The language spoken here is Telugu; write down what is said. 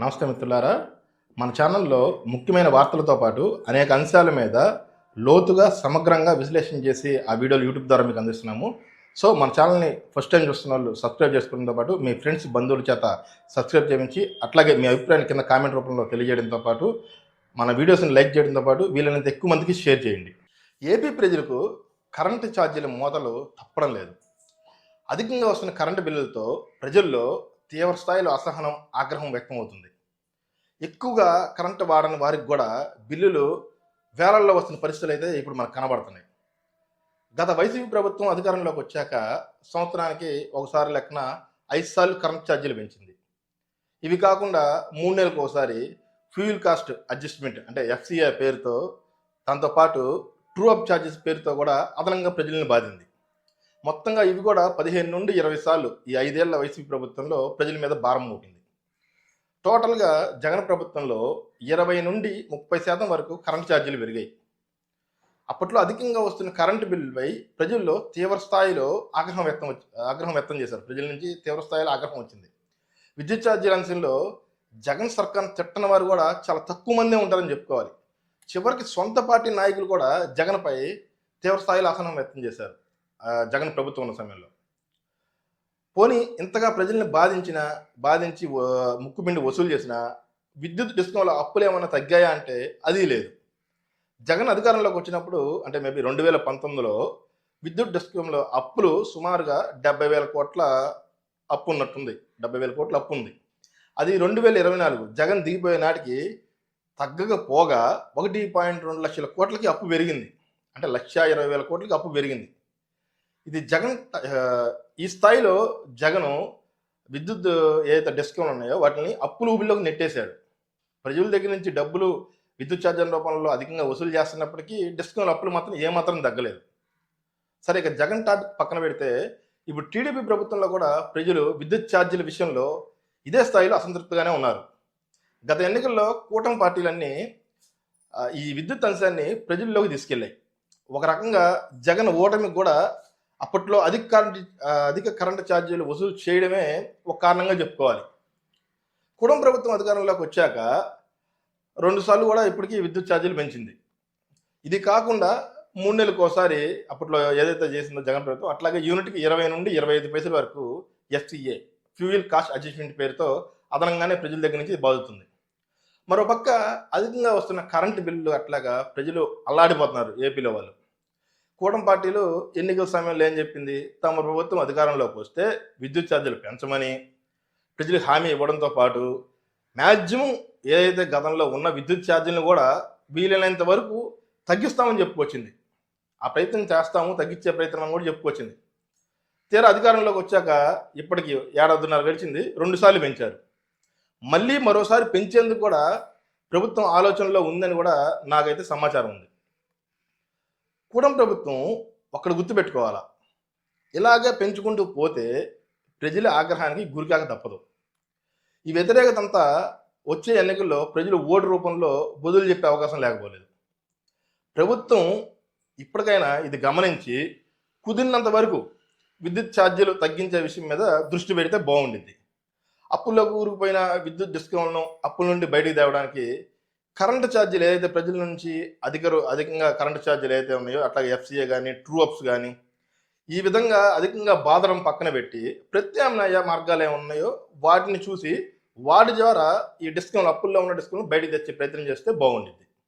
నమస్తే మిత్రులారా. మన ఛానల్లో ముఖ్యమైన వార్తలతో పాటు అనేక అంశాల మీద లోతుగా సమగ్రంగా విశ్లేషణ చేసి ఆ వీడియోలు యూట్యూబ్ ద్వారా మీకు అందిస్తున్నాము. సో మన ఛానల్ని ఫస్ట్ టైం చూస్తున్న వాళ్ళు సబ్స్క్రైబ్ చేసుకోవడంతో పాటు మీ ఫ్రెండ్స్ బంధువుల చేత సబ్స్క్రైబ్ చేయించి అట్లాగే మీ అభిప్రాయాన్ని కింద కామెంట్ రూపంలో తెలియజేయడంతో పాటు మన వీడియోస్ని లైక్ చేయడంతో పాటు వీలైనంత ఎక్కువ మందికి షేర్ చేయండి. ఏపీ ప్రజలకు కరెంటు ఛార్జీల మోతలు తప్పడం లేదు. అధికంగా వస్తున్న కరెంటు బిల్లులతో ప్రజల్లో తీవ్ర స్థాయిలో అసహనం ఆగ్రహం వ్యక్తమవుతుంది. ఎక్కువగా కరెంటు వాడని వారికి కూడా బిల్లులు వేలల్లో వస్తున్న పరిస్థితులు అయితే ఇప్పుడు మనకు కనబడుతున్నాయి. గత వైసీపీ ప్రభుత్వం అధికారంలోకి వచ్చాక సంవత్సరానికి ఒకసారి లెక్కన ఐదు సార్లు కరెంట్ ఛార్జీలు పెంచింది. ఇవి కాకుండా మూడు నెలలకు ఒకసారి ఫ్యూయల్ కాస్ట్ అడ్జస్ట్మెంట్ అంటే ఎఫ్సిఐ పేరుతో దాంతోపాటు ట్రూ అప్ ఛార్జెస్ పేరుతో కూడా అదనంగా ప్రజలను బాధింది. మొత్తంగా ఇవి కూడా పదిహేను నుండి ఇరవై సార్లు ఈ ఐదేళ్ళ వైసీపీ ప్రభుత్వంలో ప్రజల మీద భారం మోపింది. టోటల్గా జగన్ ప్రభుత్వంలో ఇరవై నుండి ముప్పై శాతం వరకు కరెంట్ ఛార్జీలు పెరిగాయి. అప్పట్లో అధికంగా వస్తున్న కరెంటు బిల్లుపై ప్రజల్లో తీవ్ర స్థాయిలో ఆగ్రహం వ్యక్తం ఆగ్రహం వ్యక్తం చేశారు. ప్రజల నుంచి తీవ్ర స్థాయిలో ఆగ్రహం వచ్చింది. విద్యుత్ ఛార్జీల అంశంలో జగన్ సర్కార్ తిట్టని వారు కూడా చాలా తక్కువ మందే ఉంటారని చెప్పుకోవాలి. చివరికి సొంత పార్టీ నాయకులు కూడా జగన్పై తీవ్ర స్థాయిలో అసహనం వ్యక్తం చేశారు జగన్ ప్రభుత్వం ఉన్న సమయంలో. పోనీ ఇంతగా ప్రజల్ని బాధించిన బాధించి ముక్కుపిండి వసూలు చేసిన విద్యుత్ డిస్కంలో అప్పులు ఏమైనా తగ్గాయా అంటే అది లేదు. జగన్ అధికారంలోకి వచ్చినప్పుడు అంటే మేబీ రెండు వేల పంతొమ్మిదిలో విద్యుత్ డిస్కంలో అప్పులు సుమారుగా డెబ్బై వేల కోట్ల అప్పు ఉన్నట్టుంది డెబ్బై వేల కోట్ల అప్పు ఉంది అది రెండు వేల ఇరవై నాలుగు జగన్ దిగిపోయే నాటికి తగ్గకపోగా ఒకటి పాయింట్ రెండు లక్షల కోట్లకి అప్పు పెరిగింది. అంటే లక్ష ఇరవై వేల కోట్లకి అప్పు పెరిగింది. ఇది జగన్ ఈ స్థాయిలో జగను విద్యుత్ ఏదైతే డిస్కౌంట్ ఉన్నాయో వాటిని అప్పులు ఊబిలోకి నెట్టేశాడు. ప్రజల దగ్గర నుంచి డబ్బులు విద్యుత్ ఛార్జీల రూపంలో అధికంగా వసూలు చేస్తున్నప్పటికీ డిస్కౌంట్ అప్పులు మాత్రం ఏమాత్రం తగ్గలేదు. సరే ఇక జగన్ టాపిక్ పక్కన పెడితే ఇప్పుడు టీడీపీ ప్రభుత్వంలో కూడా ప్రజలు విద్యుత్ ఛార్జీల విషయంలో ఇదే స్థాయిలో అసంతృప్తిగానే ఉన్నారు. గత ఎన్నికల్లో కూటమి పార్టీలన్నీ ఈ విద్యుత్ అంశాన్ని ప్రజల్లోకి తీసుకెళ్ళాయి. ఒక రకంగా జగన్ ఓటమికి కూడా అప్పట్లో అధిక కరెంట్ అధిక కరెంటు ఛార్జీలు వసూలు చేయడమే ఒక కారణంగా చెప్పుకోవాలి. కుటుంబ ప్రభుత్వం అధికారంలోకి వచ్చాక రెండు సార్లు కూడా ఇప్పటికీ విద్యుత్ ఛార్జీలు పెంచింది. ఇది కాకుండా మూడు నెలలకు ఒకసారి అప్పట్లో ఏదైతే చేసిందో జగన్ ప్రభుత్వం అట్లాగే యూనిట్కి ఇరవై నుండి ఇరవై ఐదు పైసల వరకు ఎఫ్టీఏ ఫ్యూయల్ కాస్ట్ అడ్జస్ట్మెంట్ పేరుతో అదనంగానే ప్రజల దగ్గర నుంచి బాదుతుంది. మరోపక్క అధికంగా వస్తున్న కరెంటు బిల్లు అట్లాగా ప్రజలు అల్లాడిపోతున్నారు ఏపీలో వాళ్ళు. కూటమి పార్టీలు ఎన్నికల సమయంలో ఏం చెప్పింది? తమ ప్రభుత్వం అధికారంలోకి వస్తే విద్యుత్ ఛార్జీలు పెంచమని ప్రజలకు హామీ ఇవ్వడంతో పాటు మ్యాక్సిమం ఏదైతే గతంలో ఉన్న విద్యుత్ ఛార్జీలను కూడా వీలైనంత వరకు తగ్గిస్తామని చెప్పుకొచ్చింది. ఆ ప్రయత్నం చేస్తాము తగ్గించే ప్రయత్నం కూడా చెప్పుకొచ్చింది. తీరా అధికారంలోకి వచ్చాక ఇప్పటికి ఏడాదిన్నర గడిచింది రెండుసార్లు పెంచారు. మళ్ళీ మరోసారి పెంచేందుకు కూడా ప్రభుత్వం ఆలోచనలో ఉందని కూడా నాకైతే సమాచారం ఉంది. కూడం ప్రభుత్వం ఒక్కడ గుర్తుపెట్టుకోవాలా? ఇలాగే పెంచుకుంటూ పోతే ప్రజల ఆగ్రహానికి గురికాక తప్పదు. ఈ వ్యతిరేకత అంతా వచ్చే ఎన్నికల్లో ప్రజలు ఓటు రూపంలో బదులు చెప్పే అవకాశం లేకపోలేదు. ప్రభుత్వం ఇప్పటికైనా ఇది గమనించి కుదిరినంత వరకు విద్యుత్ ఛార్జీలు తగ్గించే విషయం మీద దృష్టి పెడితే బాగుండిద్ది. అప్పుల్లో ఊరికిపోయిన విద్యుత్ డిస్కౌంట్ను అప్పుల నుండి బయటికి తేవడానికి కరెంటు ఛార్జీలు ఏదైతే ప్రజల నుంచి అధిక అధికంగా కరెంటు ఛార్జీలు ఏదైతే ఉన్నాయో అట్లాగే ఎఫ్సీఏ కానీ ట్రూ అప్స్ కానీ ఈ విధంగా అధికంగా బాధరం పక్కన పెట్టి ప్రత్యామ్నాయ మార్గాలు ఏమున్నాయో వాటిని చూసి వాటి ద్వారా ఈ డిస్కౌంట్ అప్పుల్లో ఉన్న డిస్కౌంట్ బయటకు తెచ్చే ప్రయత్నం చేస్తే బాగుంటుంది